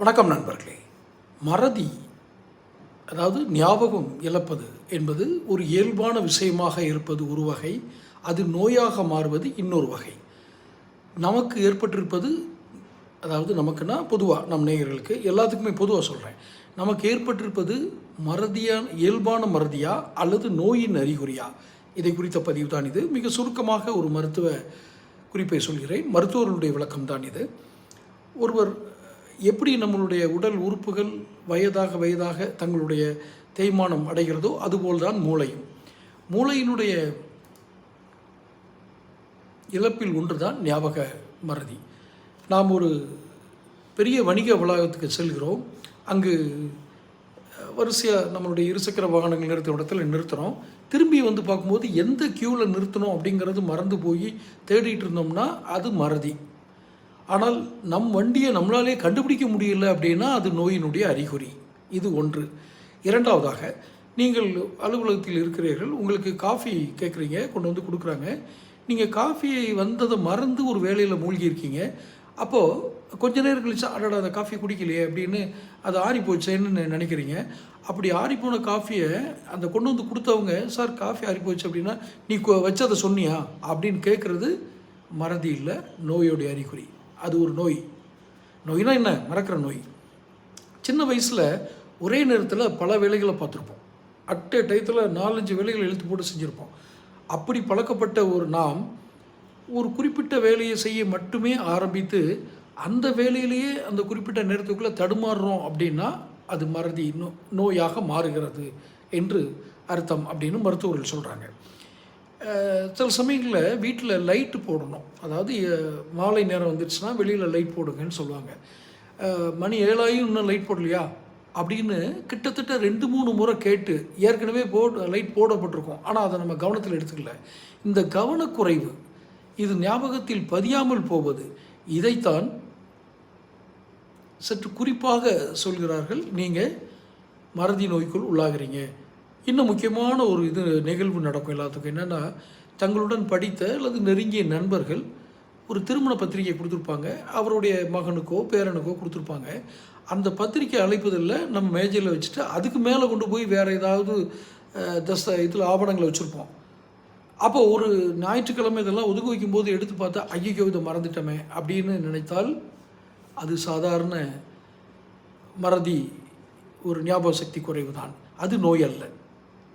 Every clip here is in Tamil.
வணக்கம் நண்பர்களே. மறதி அதாவது ஞாபகம் இழப்பது என்பது ஒரு இயல்பான விஷயமாக இருப்பது ஒரு வகை அது நோயாக மாறுவது இன்னொரு வகை. நமக்கு ஏற்பட்டிருப்பது அதாவது நமக்குன்னா பொதுவாக நம் நேயர்களுக்கு எல்லாத்துக்குமே பொதுவாக சொல்கிறேன் நமக்கு ஏற்பட்டிருப்பது மறதியான இயல்பான மறதியா அல்லது நோயின் அறிகுறியா? இதை குறித்த பதிவு தான் இது. மிக சுருக்கமாக ஒரு மருத்துவ குறிப்பை சொல்கிறேன். மருத்துவர்களுடைய விளக்கம் தான் இது. ஒருவர் எப்படி நம்மளுடைய உடல் உறுப்புகள் வயதாக வயதாக தங்களுடைய தேய்மானம் அடைகிறதோ அதுபோல்தான் மூளையும். மூளையினுடைய இழப்பில் ஒன்றுதான் ஞாபக மறதி. நாம் ஒரு பெரிய வணிக வளாகத்துக்கு செல்கிறோம். அங்கு வரிசையாக நம்மளுடைய இருசக்கர வாகனங்கள் நிறுத்தும் இடத்துல நிறுத்துகிறோம் திரும்பி வந்து பார்க்கும்போது எந்த க்யூவில் நிறுத்தணும் அப்படிங்கிறது மறந்து போய் தேடிட்டு இருந்தோம்னா அது மறதி. ஆனால் நம் வண்டியை நம்மளாலே கண்டுபிடிக்க முடியல அப்படின்னா அது நோயினுடைய அறிகுறி. இது ஒன்று. இரண்டாவதாக நீங்கள் அலுவலகத்தில் இருக்கிறீர்கள் உங்களுக்கு காஃபி கேட்குறீங்க கொண்டு வந்து கொடுக்குறாங்க. நீங்கள் காஃபியை வந்ததை மறந்து ஒரு வேலையில் மூழ்கி இருக்கீங்க அப்போது கொஞ்ச நேரம் கழிச்சு அடடா அந்த காஃபி குடிக்கலையே அப்படின்னு அது ஆறி போச்சேன்னு நினைக்கிறீங்க. அப்படி ஆறிப்போன காஃபியை அந்த கொண்டு வந்து கொடுத்தவங்க சார் காஃபி ஆறி போச்சு அப்படின்னா நீ கொ- வச்சதை சொன்னியா? அப்படின்னு கேட்குறது மறதி இல்லை நோயோடைய அறிகுறி. அது ஒரு நோய். நோய்னா என்ன? மறக்கிற நோய். சின்ன வயசில் ஒரே நேரத்தில் பல வேலைகளை பார்த்துருப்போம். அட் எ டயத்தில் நாலஞ்சு வேலைகளை எழுத்து போட்டு செஞ்சுருப்போம். அப்படி பழக்கப்பட்ட ஒரு நாம் ஒரு குறிப்பிட்ட வேலையை செய்ய மட்டுமே ஆரம்பித்து அந்த வேலையிலேயே அந்த குறிப்பிட்ட நேரத்துக்குள்ளே தடுமாறுறோம் அப்படின்னா அது மறதி நோ நோயாக மாறுகிறது என்று அர்த்தம் அப்படின்னு மருத்துவர்கள் சொல்கிறாங்க சில சமயங்களில் வீட்டில் லைட்டு போடணும். அதாவது மாலை நேரம் வந்துடுச்சுன்னா வெளியில் லைட் போடுங்கன்னு சொல்லுவாங்க. மணி ஏழாயும் இன்னும் லைட் போடலையா? அப்படின்னு கிட்டத்தட்ட ரெண்டு மூணு முறை கேட்டு ஏற்கனவே போட் லைட் போடப்பட்டிருக்கோம். ஆனால் அதை நம்ம கவனத்தில் எடுத்துக்கல. இந்த கவனக்குறைவு இது ஞாபகத்தில் பதியாமல் போவது இதைத்தான் சற்று குறிப்பாக சொல்கிறார்கள். நீங்கள் மறதி நோய்க்குள் உள்ளாகிறீங்க. இன்னும் முக்கியமான ஒரு இது நிகழ்வு நடக்கும் எல்லாத்துக்கும் என்னென்னா தங்களுடன் படித்த அல்லது நெருங்கிய நண்பர்கள் ஒரு திருமண பத்திரிகை கொடுத்துருப்பாங்க. அவருடைய மகனுக்கோ பேரனுக்கோ கொடுத்துருப்பாங்க. அந்த பத்திரிக்கை அழைப்பதில் நம்ம மேஜையில் வச்சுட்டு அதுக்கு மேலே கொண்டு போய் வேறு ஏதாவது தச இதில் ஆவணங்களை வச்சுருப்போம். அப்போ ஒரு ஞாயிற்றுக்கிழமை இதெல்லாம் ஒதுக்கி வைக்கும்போது எடுத்து பார்த்தா ஐயோ இதை மறந்துட்டோமே அப்படின்னு நினைத்தால் அது சாதாரண மறதி ஒரு ஞாபக சக்தி குறைவு தான் அது நோய் அல்ல.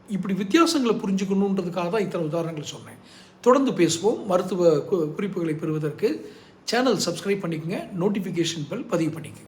இப்படி வித்தியாசங்களை புரிஞ்சுக்கணுன்றதுக்காக தான் இத்தனை உதாரணங்கள் சொன்னேன். தொடர்ந்து பேசுவோம். மருத்துவ கு- குறிப்புகளை பெறுவதற்கு சேனல் சப்ஸ்கிரைப் பண்ணிக்கங்க. நோட்டிஃபிகேஷன் பெல் பதிவு பண்ணிக்கோங்க.